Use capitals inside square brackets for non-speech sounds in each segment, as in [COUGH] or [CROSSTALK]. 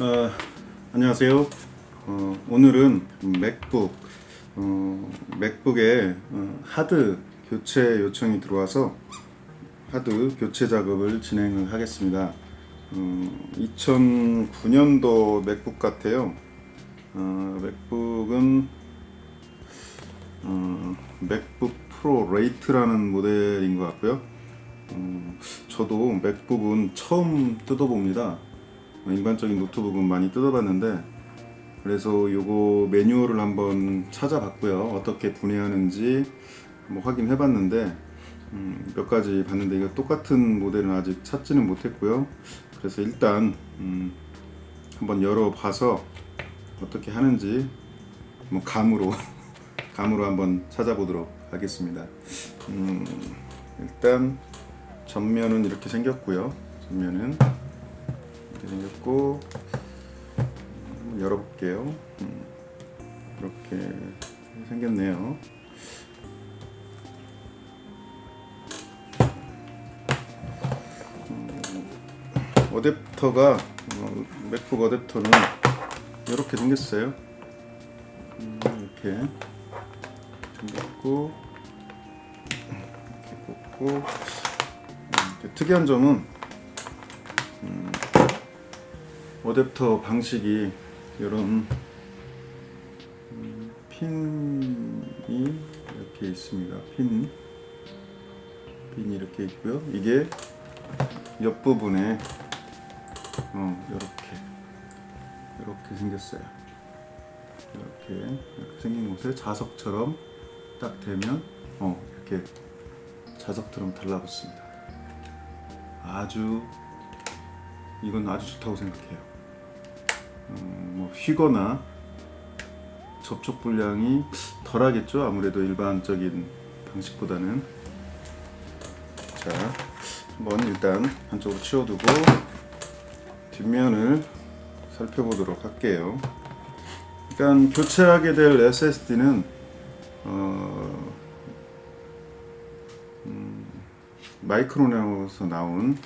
어, 안녕하세요. 어, 오늘은 맥북, 어, 맥북에 어, 하드 교체 요청이 들어와서 하드 교체 작업을 진행을 하겠습니다. 어, 2009년도 맥북 같아요. 어, 맥북은 어, 맥북 프로 레이트라는 모델인 것 같고요. 어, 저도 맥북은 처음 뜯어봅니다. 어, 일반적인 노트북은 많이 뜯어봤는데 그래서 요거 매뉴얼을 한번 찾아봤고요. 어떻게 분해하는지 한번 확인해봤는데 음, 몇 가지 봤는데 이거 똑같은 모델은 아직 찾지는 못했고요. 그래서 일단 음, 한번 열어봐서 어떻게 하는지 뭐 감으로 [LAUGHS] 감으로 한번 찾아보도록 하겠습니다. 음, 일단 전면은 이렇게 생겼고요. 전면은 이렇게 생겼고 한번 열어볼게요. 음, 이렇게 생겼네요. 음, 어댑터가 어, 맥북 어댑터는 이렇게 생겼어요. 음, 이렇게 생겼고 이렇게 꽂고 음, 특이한 점은 어댑터 방식이 이런 음, 핀이 이렇게 있습니다. 핀 핀이 이렇게 있고요. 이게 옆 부분에 어 이렇게 이렇게 생겼어요. 이렇게 이렇게 생긴 곳에 자석처럼 딱 대면 어 이렇게 자석처럼 달라붙습니다. 아주 이건 아주 좋다고 생각해요. 음, 뭐 휘거나 접촉 불량이 덜하겠죠. 아무래도 일반적인 방식보다는 자 한번 일단 한쪽으로 치워두고 뒷면을 살펴보도록 할게요. 일단 교체하게 될 SSD는 어, 음, 마이크론에서 나온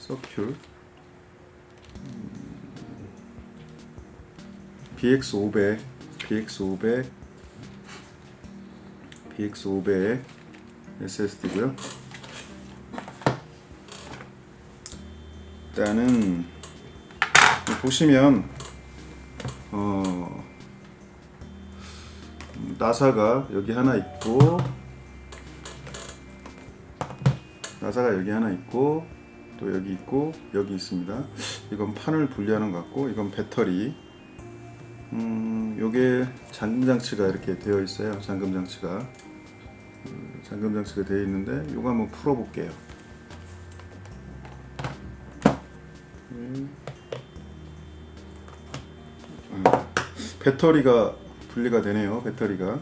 서큘 BX500, BX500, BX500 SSD고요. 일단은 보시면 어, 나사가 여기 하나 있고 나사가 여기 하나 있고 또 여기 있고 여기 있습니다. 이건 판을 분리하는 것 같고 이건 배터리 음, 요게 잠금 장치가 이렇게 되어 있어요. 잠금 장치가 음, 잠금 장치가 되어 있는데 요거 한번 풀어 볼게요. 음. 아, 배터리가 분리가 되네요. 배터리가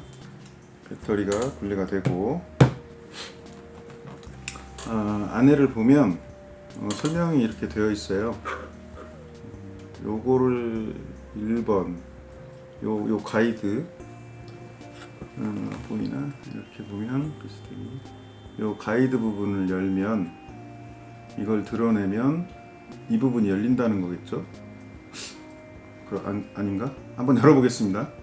배터리가 분리가 되고 아, 안에를 보면 어, 설명이 이렇게 되어 있어요. 음, 요거를 1번 요, 요 가이드 음, 보이나 이렇게 보면. 요 가이드 부분을 열면 이걸 드러내면 이 부분이 열린다는 거겠죠? 그 안, 아닌가? 한번 열어보겠습니다.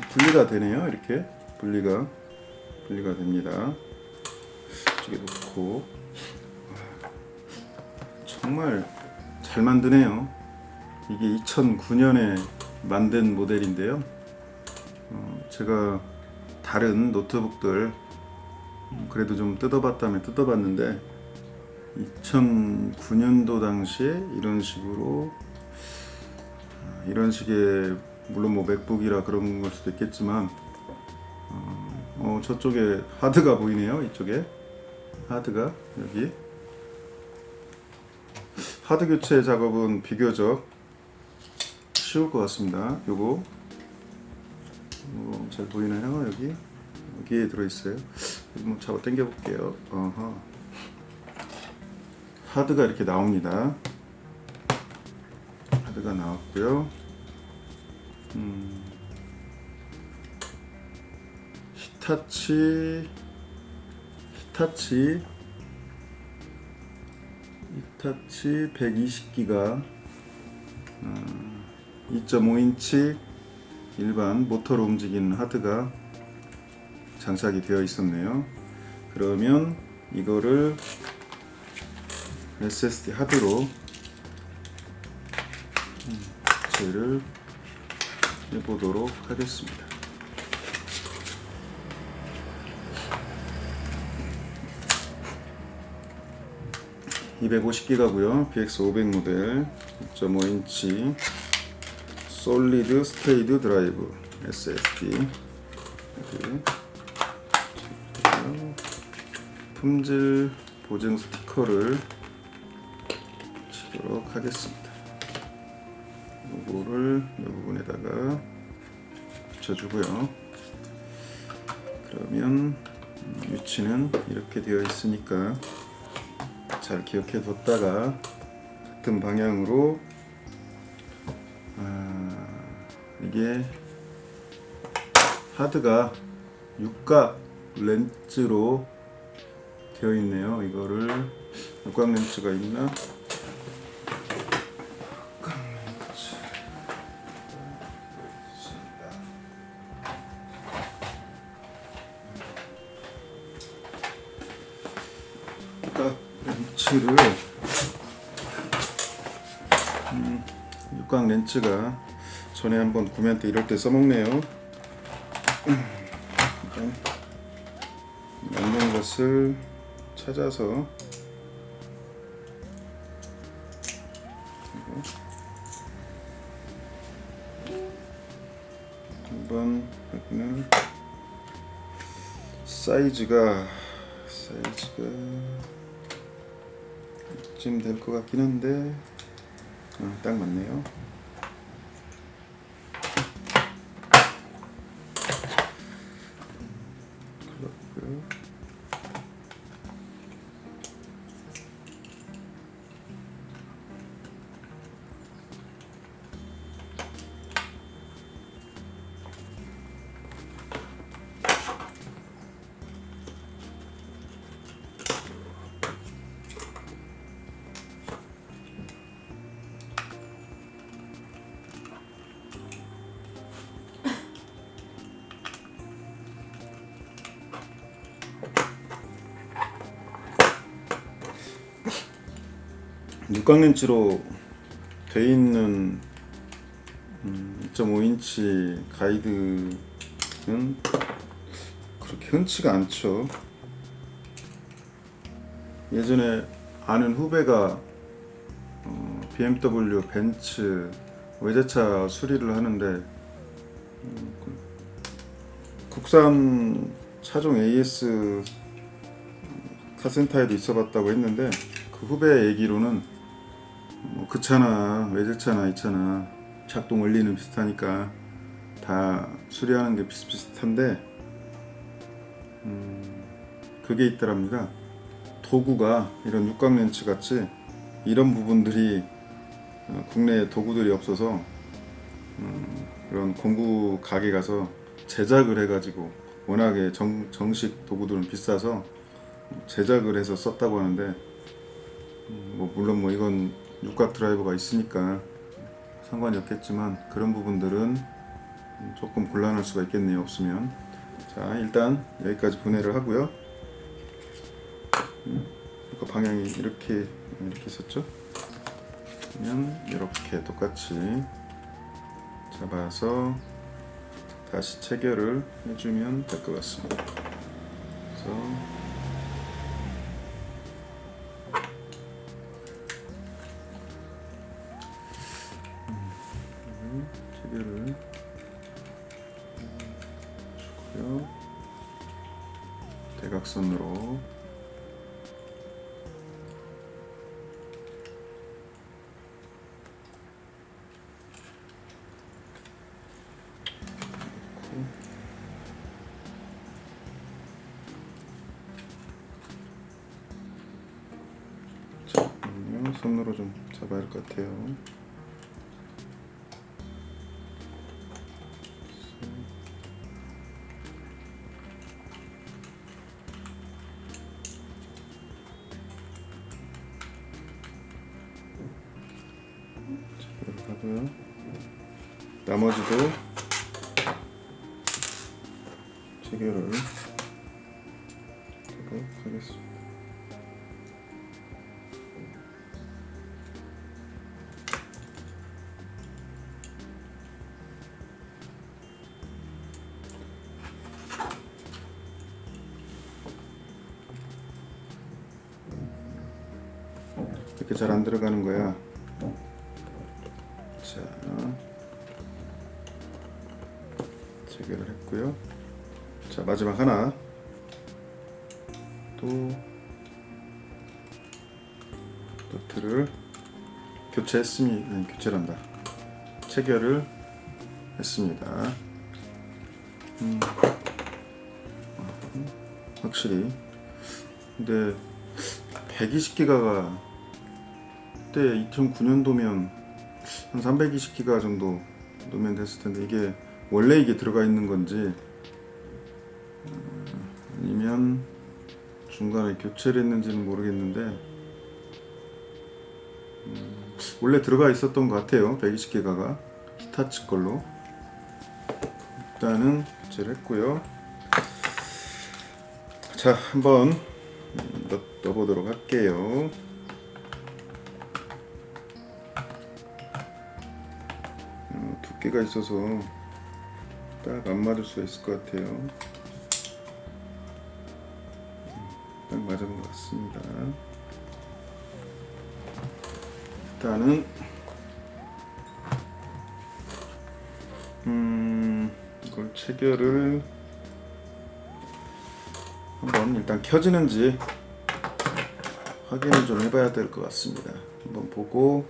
분리가 되네요. 이렇게 분리가 분리가 됩니다. 이쪽에 놓고 정말 잘 만드네요. 이게 2009년에 만든 모델인데요. 어, 제가 다른 노트북들 음, 그래도 좀 뜯어봤다면 뜯어봤는데 2009년도 당시에 이런 식으로 아, 이런 식의 물론 뭐 맥북이라 그런 걸 수도 있겠지만 어, 어, 저쪽에 하드가 보이네요 이쪽에 하드가 여기 하드 교체 작업은 비교적 쉬울 것 같습니다 요거 뭐, 잘 보이나요? 여기 여기에 들어 있어요. 뭐 잡아 당겨 볼게요. 어허. 하드가 이렇게 나옵니다. 하드가 나왔고요. 음, 히타치 히타치 히타치 120기가 2.5인치 일반 모터로 움직이는 하드가 장착이 되어 있었네요. 그러면 이거를 SSD 하드로 교체를 해보도록 하겠습니다. (250기가고요) BX500 모델 2.5인치 솔리드 스테이드 드라이브 SSD 품질 보증 스티커를 치도록 하겠습니다. 요거를 이 부분에다가 붙여주고요. 그러면 음, 위치는 이렇게 되어 있으니까 잘 기억해 뒀다가 같은 방향으로 아, 이게 하드가 육각 렌즈로 되어 있네요. 이거를 육각 렌즈가 있나? 육각 렌즈가 전에 한번 구매할 때 이럴 때 써먹네요. 일단 맞는 것을 찾아서 한번 여기는 사이즈가 사이즈가 이쯤 될 것 같긴 한데 어, 딱 맞네요. 육각렌즈로 돼 있는 음, 2.5인치 가이드는 그렇게 흔치가 않죠. 예전에 아는 후배가 어, BMW, 벤츠 외제차 수리를 하는데 음, 그- 국산 차종 AS 카센터에도 있어봤다고 했는데 그 후배 얘기로는 뭐 그 차나 외제차나 이 차나 작동 원리는 비슷하니까 다 수리하는 게 비슷비슷한데 음, 그게 있더랍니다. 도구가 이런 육각 렌치 같이 이런 부분들이 어, 국내에 도구들이 없어서 음, 그런 공구 가게 가서 제작을 해가지고 워낙에 정, 정식 도구들은 비싸서 제작을 해서 썼다고 하는데 음, 뭐 물론 뭐 이건 육각 드라이버가 있으니까 상관이 없겠지만 그런 부분들은 음, 조금 곤란할 수가 있겠네요 없으면. 자 일단 여기까지 분해를 하고요. 음, 이거 방향이 이렇게 이렇게 있었죠? 그러면 이렇게 똑같이 잡아서 다시 체결을 해주면 될 것 같습니다. 그래서 개를 주고요. 대각선으로 손으로 좀 잡아야 할 것 같아요. 나머지도 체결을 하도록 하겠습니다. 이렇게 잘 안 들어가는 거야. 마지막 하나. 또 노트를 교체했습니다. 아니, 교체란다. 체결을 했습니다. 음, 확실히. 근데 120기가가 그때 2009년도면 한 320기가 정도 놓으면 됐을 텐데 이게 원래 이게 들어가 있는 건지 음, 아니면 중간에 교체를 했는지는 모르겠는데 음, 원래 들어가 있었던 것 같아요. 120기가가 히타치 걸로. 일단은 교체를 했고요. 자 한번 음, 넣, 넣어보도록 할게요. 어, 두께가 있어서 딱 안 맞을 수가 있을 것 같아요. 같습니다. 일단은 음 이걸 체결을 한번 일단 켜지는지 확인을 좀 해봐야 될 것 같습니다. 한번 보고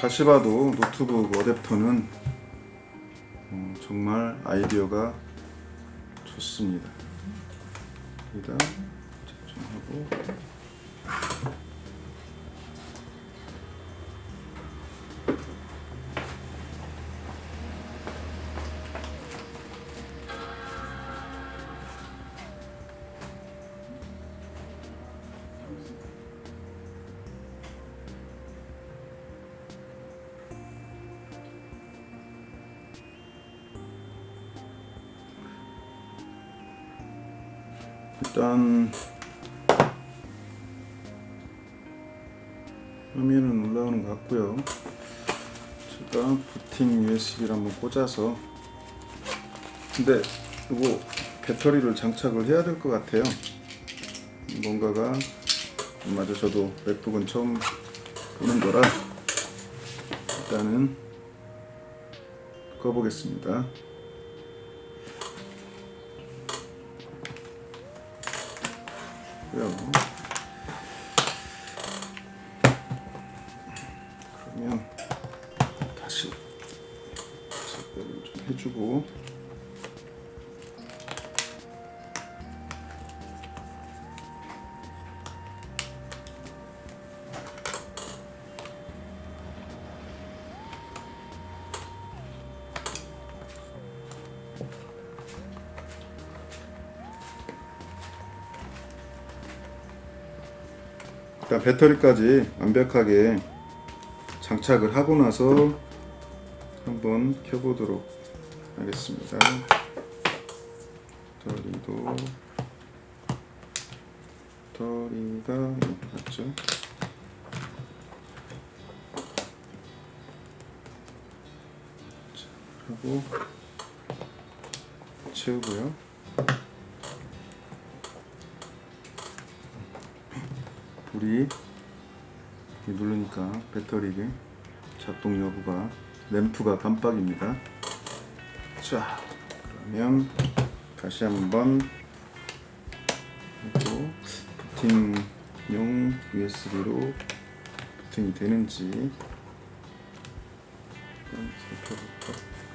다시 봐도 노트북 어댑터는 어, 정말 아이디어가 좋습니다. 여기다 집중하고 일단 화면은 올라오는 것 같고요. 제가 부팅 USB를 한번 꽂아서 근데 이거 배터리를 장착을 해야 될 것 같아요. 뭔가가 맞아 저도 맥북은 처음 보는 거라 일단은 꺼보겠습니다. 고 일단 배터리까지 완벽하게 장착을 하고 나서 한번 켜보도록 하겠습니다. 배터리도 배터리가 맞죠? 자, 하고 채우고요. 불이 누르니까 배터리 작동 여부가 램프가 깜빡입니다. 자, 그러면 다시 한번 그리고 부팅용 USB로 부팅이 되는지 한번 살펴볼까?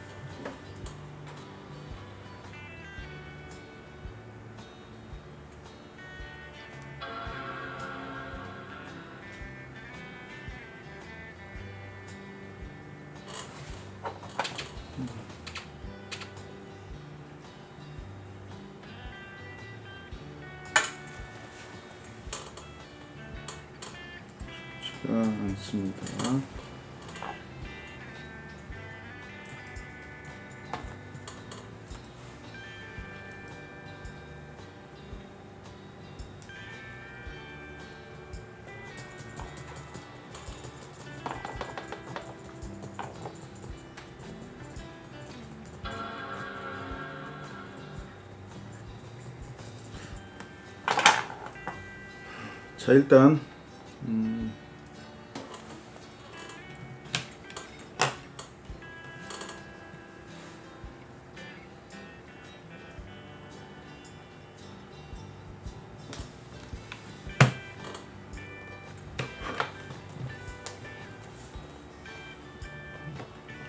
자 일단 음,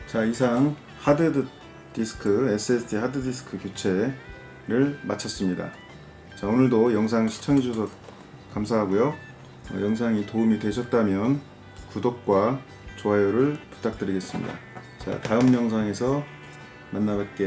자 이상 하드 디스크 SSD 하드 디스크 교체를 마쳤습니다. 자 오늘도 영상 시청해 주셔서 감사하고요. 어, 영상이 도움이 되셨다면 구독과 좋아요를 부탁드리겠습니다. 자 다음 영상에서 만나 뵐게요.